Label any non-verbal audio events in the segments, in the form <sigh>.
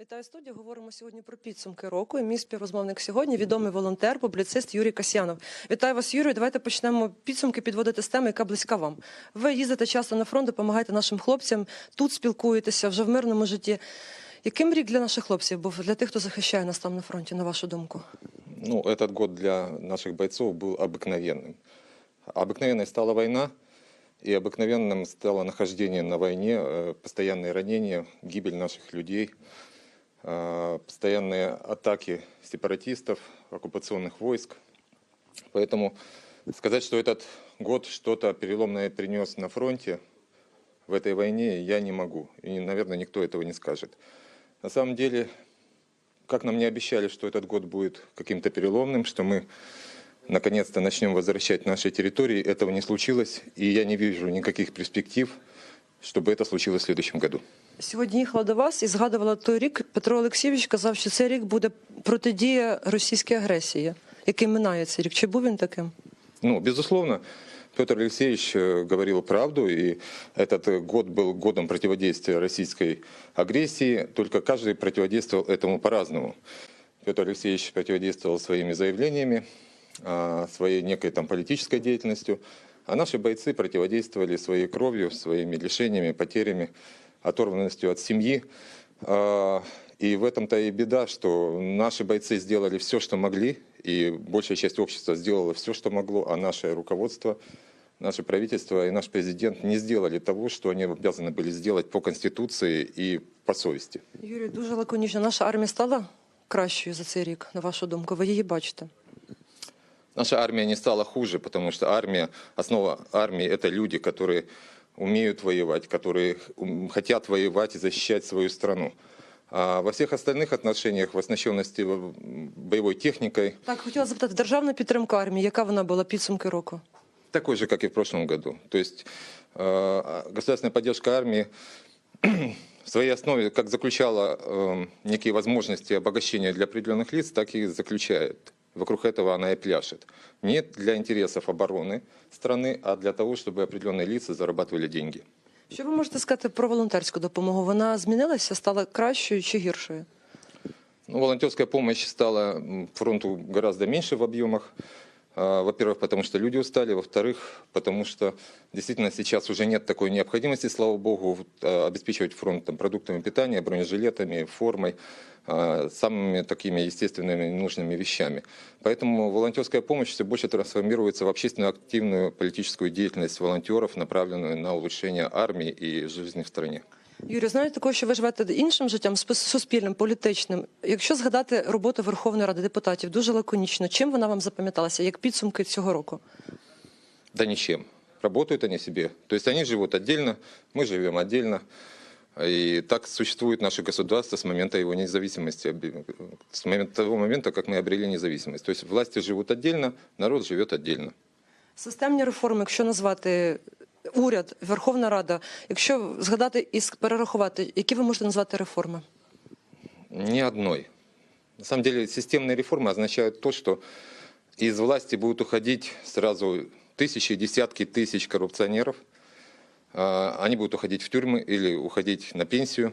Вітаю студію. Говоримо сьогодні про підсумки року. І мій співрозмовник сьогодні відомий волонтер, публіцист Юрій Касьянов. Вітаю вас, Юрій. Давайте почнемо підсумки підводити з теми, яка близька вам. Ви їздите часто на фронт, допомагаєте нашим хлопцям. Тут спілкуєтеся вже в мирному житті. Яким рік для наших хлопців був для тих, хто захищає нас там на фронті, на вашу думку? Ну, этот год для наших бойцов был обыкновенным. Обыкновенной стала война, и обыкновенным стало нахождение на войне, э, постоянные ранения, гибель наших людей, э, постоянные атаки сепаратистов, оккупационных войск. Поэтому сказать, что этот год что-то переломное принес на фронте в этой войне, я не могу. И, наверное, никто этого не скажет. На самом деле, как нам не обещали, что этот год будет каким-то переломным, что мы наконец-то начнем возвращать наши территории, этого не случилось, и я не вижу никаких перспектив, чтобы это случилось в следующем году Сьогодні їхала до вас і згадувала той рік. Петро Олексійович казав, що цей рік буде протидія російській агресії, який минає цей рік. Чи був він таким? Ну, безусловно, Петр Алексеевич э, говорил правду, и этот э, год был годом противодействия российской агрессии, только каждый противодействовал этому по-разному. Петр Алексеевич противодействовал своими заявлениями, а, своей некой там политической деятельностью, а наши бойцы противодействовали своей кровью, своими лишениями, потерями, оторванностью от семьи. А, И в этом-то и беда, что наши бойцы сделали все, что могли, и большая часть общества сделала все, что могло, а наше руководство, наше правительство и наш президент не сделали того, что они обязаны были сделать по Конституции и по совести. Юрій, дуже лаконічно. Наша армія стала кращою за цей рік, на вашу думку. Ви її бачите? Наша армия не стала хуже, потому что армия, основа армии – это люди, которые умеют воевать, которые м, хотят воевать и защищать свою страну. А во всех остальных отношениях, в оснащенности м, боевой техникой, Так, хотіла запитати, державна підтримка армії, яка вона була підсумки року? такой же, как и в прошлом году. То есть э, государственная поддержка армии в <clears throat> своей основе как заключала э, некие возможности обогащения для определенных лиц, так и заключает. Вокруг этого она и пляшет. Не для интересов обороны страны, а для того, чтобы определенные лица зарабатывали деньги. Що ви можете сказати про волонтерську допомогу? Вона змінилася, стала кращою чи гіршою? Ну, волонтерская помощь стала м, фронту гораздо меньше в объемах. А, Во-первых, потому что люди устали. Во-вторых, потому что действительно сейчас уже нет такой необходимости, слава богу, а, обеспечивать фронт там, продуктами питания, бронежилетами, формой, а, самыми такими естественными нужными вещами. Поэтому волонтерская помощь все больше трансформируется в общественно-активную политическую деятельность волонтеров, направленную на улучшение армии и жизни в стране. Юрій, знаєте також, що ви живете іншим життям, суспільним, політичним. Якщо згадати роботу Верховної Ради депутатів, дуже лаконічно, чим вона вам запам'яталася, як підсумки цього року? Да ничем. Работают они себе. То есть они живут отдельно, мы живем отдельно. И так существует наше государство с момента его независимости, с момента того момента, как мы обрели независимость. То есть власти живут отдельно, народ живет отдельно. Системні реформи, якщо назвати уряд, Верховна Рада, якщо згадати і перерахувати, які ви можете назвати реформи? Ни одной. На самом деле системные реформы означают то, что из власти будут уходить сразу тысячи, десятки тысяч коррупционеров. А, Они будут уходить в тюрьмы или уходить на пенсию,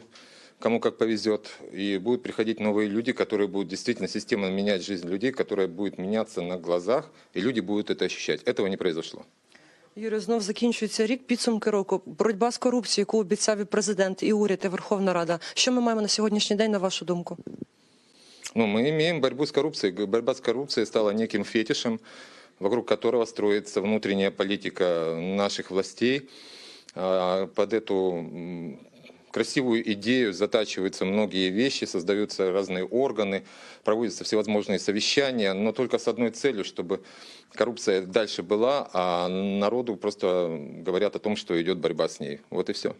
кому как повезет. И будут приходить новые люди, которые будут действительно системно менять жизнь людей, которая будет меняться на глазах, и люди будут это ощущать. Этого не произошло. Юрій, знов закінчується рік, підсумки року. Боротьба з корупцією, яку обіцяв і президент, і уряд, і Верховна Рада. Що ми маємо на сьогоднішній день, на вашу думку? Ну, мы имеем борьбу с коррупцией. Боротьба с коррупцией стала неким фетишем, вокруг которого строится внутренняя политика наших властей. під эту красивую идею затачиваются многие вещи, создаются разные органы, проводятся всевозможные совещания, но только с одной целью, чтобы коррупция дальше была, а народу просто говорят о том, что идет борьба с ней. Вот и все.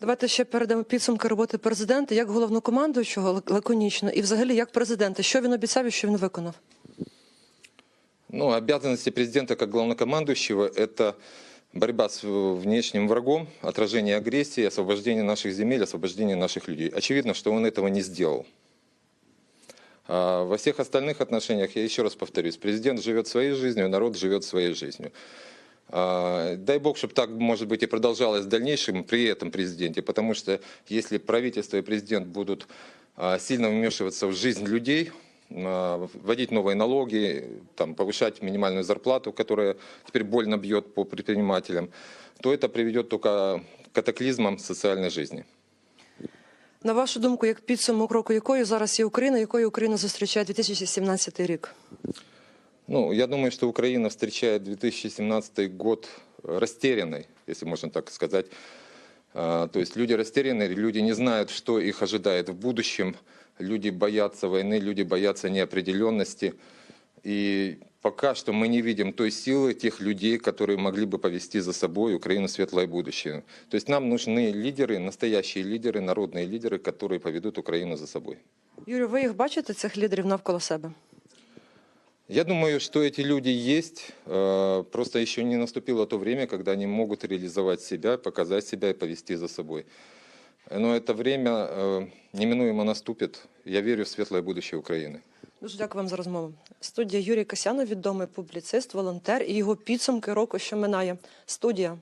Давайте ще передамо підсумки роботи президента, як головнокомандуючого лак- лаконічно, і взагалі як президента. Що він обіцяв і що він виконав? Ну, обязанности президента как главнокомандующего – это борьба с внешним врагом, отражение агрессии, освобождение наших земель, освобождение наших людей. Очевидно, что он этого не сделал. А во всех остальных отношениях, я еще раз повторюсь, президент живет своей жизнью, народ живет своей жизнью. А, Дай бог, чтобы так, может быть, и продолжалось в дальнейшем при этом президенте, потому что если правительство и президент будут а, сильно вмешиваться в жизнь людей, вводить новые налоги, там, повышать минимальную зарплату, которая теперь больно бьет по предпринимателям, то это приведет только к катаклизмам социальной жизни. На вашу думку, як підсумок року, якою зараз є Україна, якою Україна зустрічає 2017 рік? Ну, я думаю, что Украина встречает 2017 год растерянной, если можно так сказать. А, То есть люди растеряны, люди не знают, что их ожидает в будущем. Люди боятся войны, люди боятся неопределенности. И пока что мы не видим той силы тех людей, которые могли бы повести за собой Украину в светлое будущее. То есть нам нужны лидеры, настоящие лидеры, народные лидеры, которые поведут Украину за собой. Юрію, ви їх бачите, цих лідерів навколо себе? Я думаю, что эти люди есть, э, просто еще не наступило то время, когда они могут реализовать себя, показать себя и повести за собой. Но это время э, неминуемо наступит. Я верю в светлое будущее Украины. Дуже дякую вам за розмову. Студія Юрій Касянов, відомий публіцист, волонтер і його підсумки року, що минає. Студія.